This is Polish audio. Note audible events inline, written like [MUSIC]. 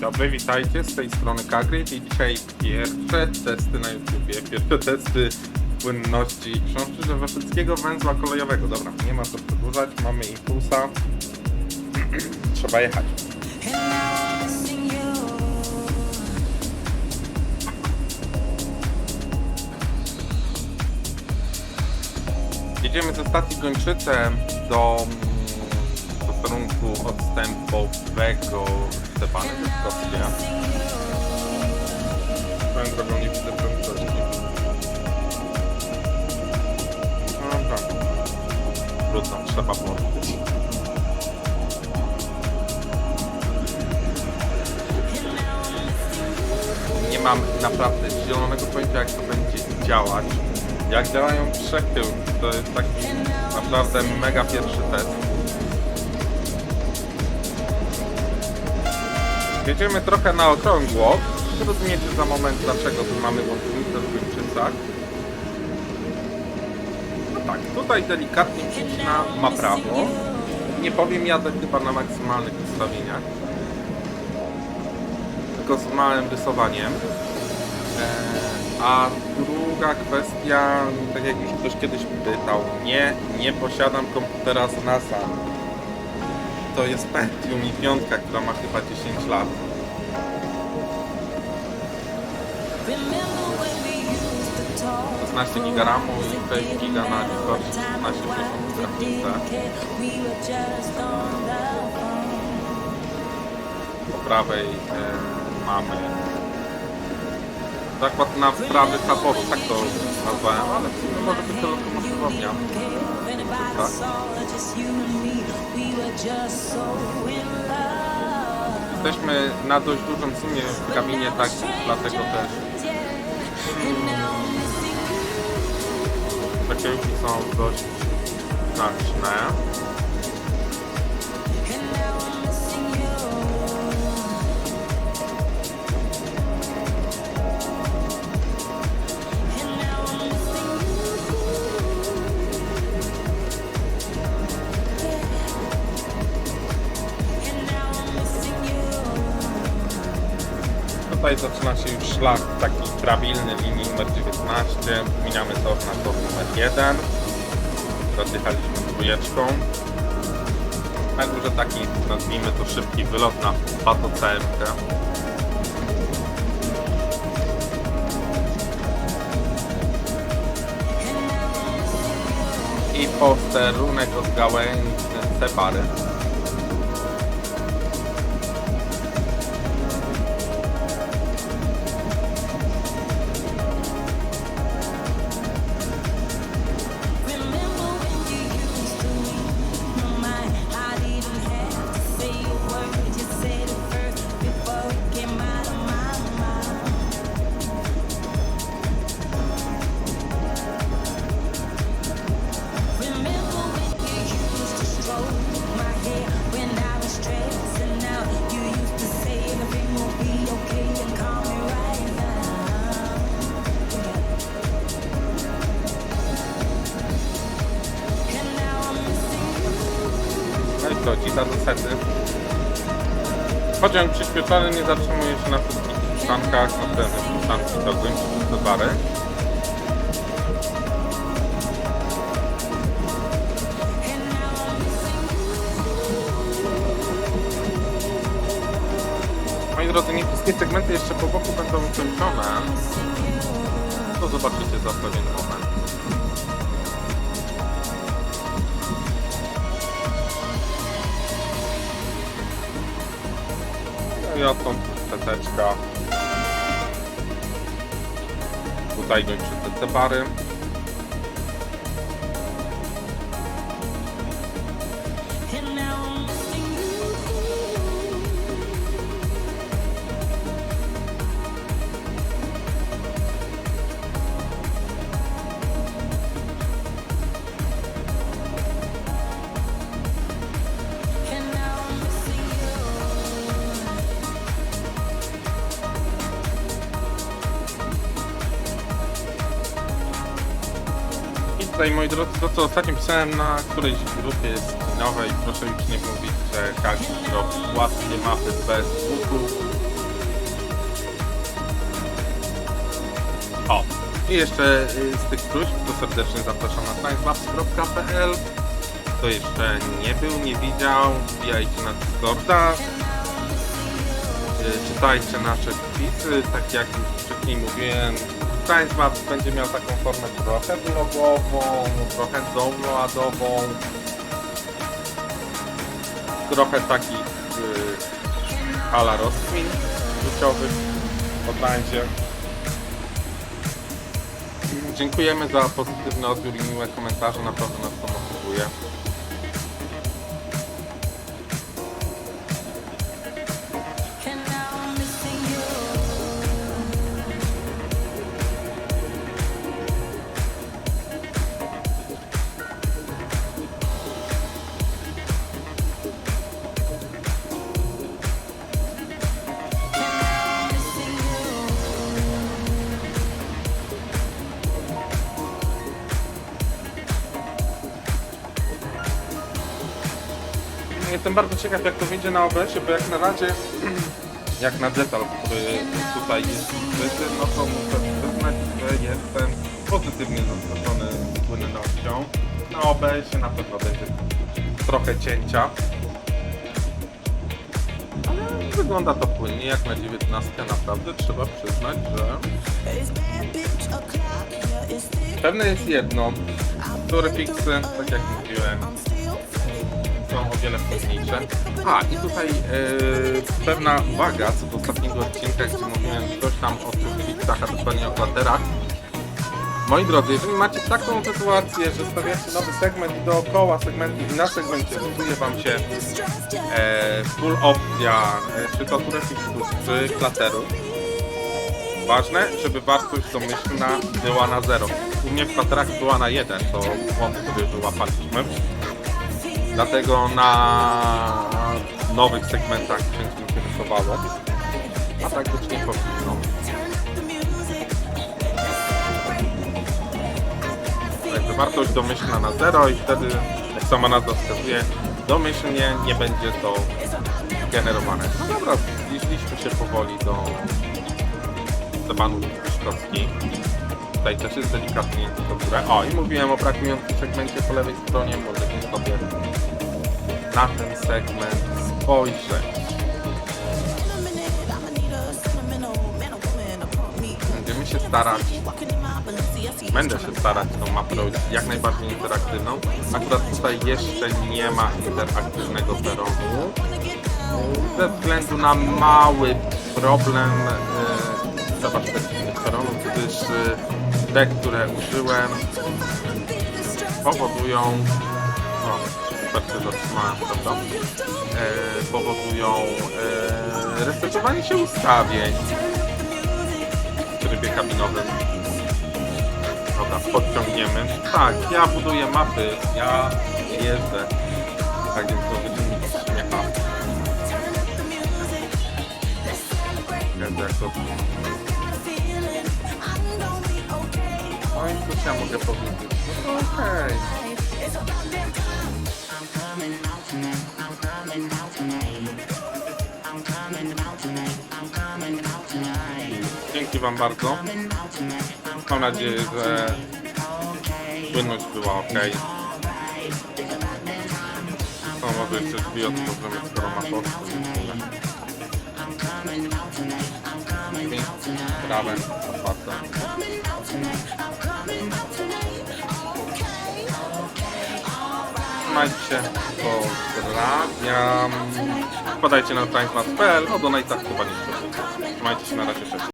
dobry, witajcie, z tej strony Kagrid i dzisiaj pierwsze testy na YouTubie, pierwsze testy płynności książki Waszewskiego węzła kolejowego. Dobra, nie ma co przedłużać, mamy impulsa, [CLEARS THROAT] trzeba jechać. Jedziemy ze stacji Gończyce do posterunku odstępowego Stepany Wyskowskie. Swoją drogą nie widzę prędkości. No Dobra. Trudno, trzeba włączyć. Nie mam naprawdę zielonego pojęcia jak to będzie działać. Jak działają przechyłki, to jest taki naprawdę mega pierwszy test. Jedziemy trochę na okrągło. Zrozumiecie za moment dlaczego tu mamy łącznicę w Górczycach. No tak, tutaj delikatnie przycina ma prawo. Nie powiem, jadę chyba na maksymalnych ustawieniach. Tylko z małym rysowaniem. Eee, a druga kwestia, tak jak już ktoś kiedyś pytał, nie, nie posiadam komputera z NASA. To jest Pentium i piątka, która ma chyba 10 lat. 16 giga RAMu i 6 giga na Discord, 16 grafice. Po prawej e, mamy zakład na wprawy taboru, tak to nazwałem, ale w sumie może być to lokomotywownia. Jesteśmy na dość dużym sumie w kabinie, tak, dlatego też. Zakielki są dość znaczne. Tutaj zaczyna się już szlak taki prawilny linii numer 19. Zmieniamy tor na tor numer 1. Rozjechaliśmy dwójeczką. Na górze taki, nazwijmy to szybki wylot na patocerkę. I posterunek od gałęzi Separy. I co, dzida do. Pociąg przyspieszony nie zatrzymuje się na wszystkich przystankach, następne przystanki to Gończyk do Bary. Moi drodzy, nie wszystkie segmenty jeszcze po boku będą ukończone. To zobaczycie za pewien moment. I odtąd seteczka. Tutaj gończyce Cebary. Tutaj moi drodzy, to co ostatnio pisałem na którejś grupie jest nowej, proszę już nie mówić, że każdy robi łatwie mapy bez łuku. O, i jeszcze y, z tych próśb, to serdecznie zapraszam na sciencemaps.pl Kto jeszcze nie był, nie widział, wbijajcie na Discorda, y, czytajcie nasze wpisy, tak jak już wcześniej mówiłem, Science Maps będzie miał taką formę trochę vlogową, trochę downloadową, trochę takich y, ala rozkmin życiowych odbędzie. Dziękujemy za pozytywny odbiór i miłe komentarze, naprawdę nas to motywuje. Jestem bardzo ciekaw jak to wyjdzie na OBS-ie, bo jak na razie, [CLEARS THROAT] jak na detal, który tutaj jest ukryty, no to muszę przyznać, że jestem pozytywnie zaskoczony płynnością. Na OBS-ie na pewno będzie trochę cięcia. Ale wygląda to płynnie, jak na 19 naprawdę trzeba przyznać, że pewne jest jedno, które fixy, tak jak mówiłem. Są o wiele trudniejsze. A, i tutaj e, pewna uwaga co do ostatniego odcinka, gdzie mówiłem coś tam o tych a dokładnie o klaterach. Moi drodzy, jeżeli macie taką sytuację, że stawiacie nowy segment i dookoła segmentu i na segmencie buduje wam się e, full opcja, e, czy to turefixów, czy klaterów, ważne, żeby wartość domyślna była na 0. U mnie w klaterach była na 1, to błąd, który wyłapaliśmy. Dlatego na nowych segmentach mi się rysowało. A tak być nie powinno. Także wartość domyślna na 0 i wtedy, jak sama nazwa wskazuje, domyślnie nie będzie to generowane. No dobra, zbliżyliśmy się powoli do Stebanu Szkocki. Tutaj też jest delikatnie do górę. O, i mówiłem o brakującym segmencie po lewej stronie. Możecie sobie na ten segment spojrzeć. Będziemy się starać, będę się starać tą mapę jak najbardziej interaktywną. Akurat tutaj jeszcze nie ma interaktywnego peronu. Ze względu na mały problem e, zabezpieczenia peronu, gdyż e, te, które użyłem powodują o, super się zatrzymałem, prawda? E, powodują e, resetowanie się ustawień w trybie kabinowym. Dobra, podciągniemy. Tak, ja buduję mapy, ja jeżdżę. Tak więc to wyczynnik śmiecha. Jezu, jak to... No i cóż ja mogę powiedzieć? No okej. Dzięki Wam bardzo. Mam nadzieję, że płynność była ok. No może jeszcze drzwi otworzymy, skoro ma koszty. Prawę, otwarte. Trzymajcie się, pozdrawiam. Wpadajcie na timesmart.pl, o donatach chyba nie. Trzymajcie się, na razie, cześć.